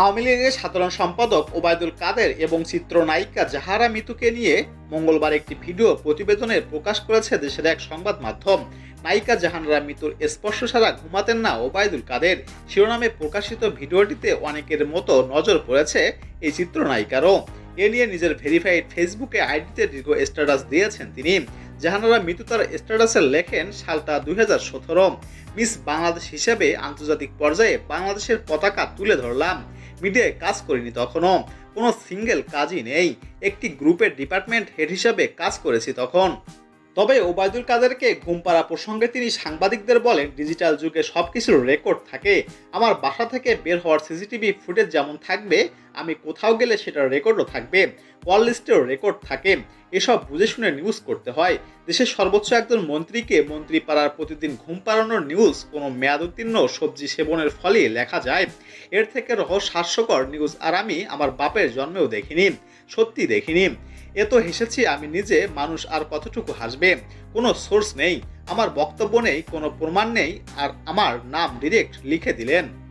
আওয়ামী লীগের সাধারণ সম্পাদক ওবায়দুল কাদের এবং চিত্রনায়িকা জাহারা মিতুকে নিয়ে মঙ্গলবার একটি ভিডিও প্রতিবেদনে প্রকাশ করেছে দেশের এক সংবাদ মাধ্যম। নায়িকা জাহানারা মিতুর স্পর্শ ছাড়া ঘুমাতেন না ওবায়দুল কাদের। শিরোনামে প্রকাশিত ভিডিওটিতে অনেকের মতো নজর পড়েছে এই চিত্রনায়িকারও। এ নিয়ে নিজের ভেরিফাইড ফেসবুকে আইডিতে দীর্ঘ স্ট্যাটাস দিয়েছেন তিনি। জাহানারা মিতু তার স্ট্যাটাসে লেখেন, সালটা দুই হাজার সতেরো। মিস বাংলাদেশ হিসেবে আন্তর্জাতিক পর্যায়ে বাংলাদেশের পতাকা তুলে ধরলাম। মিডিয়ায় কাজ করিনি, তখনও কোনো সিঙ্গেল কাজই নেই। একটি গ্রুপের ডিপার্টমেন্ট হেড হিসাবে কাজ করেছি তখন। তবে ওবায়দুল কাদেরকে ঘুম পাড়া প্রসঙ্গে তিনি সাংবাদিকদের বলেন, ডিজিটাল যুগে সব কিছুর রেকর্ড থাকে। আমার বাসা থেকে বের হওয়ার সিসিটিভি ফুটেজ যেমন থাকবে, আমি কোথাও গেলে সেটার রেকর্ডও থাকবে। কল লিস্টেও রেকর্ড থাকে। এসব বুঝে শুনে নিউজ করতে হয়। দেশের সর্বোচ্চ একজন মন্ত্রীকে মন্ত্রী পাড়ার প্রতিদিন ঘুম পাড়ানোর নিউজ কোনো মেয়াদ উত্তীর্ণ সবজি সেবনের ফলে লেখা যায়। এর থেকে রহস্য হাস্যকর নিউজ আর আমি আমার বাপের জন্মেও দেখিনি। সত্যি দেখিনি। এ তো হেসেছি আমি নিজে, মানুষ আর কতটুকু হাসবে? কোনো সোর্স নেই, আমার বক্তব্য নেই, কোনো প্রমাণ নেই, আর আমার নাম ডিরেক্ট লিখে দিলেন।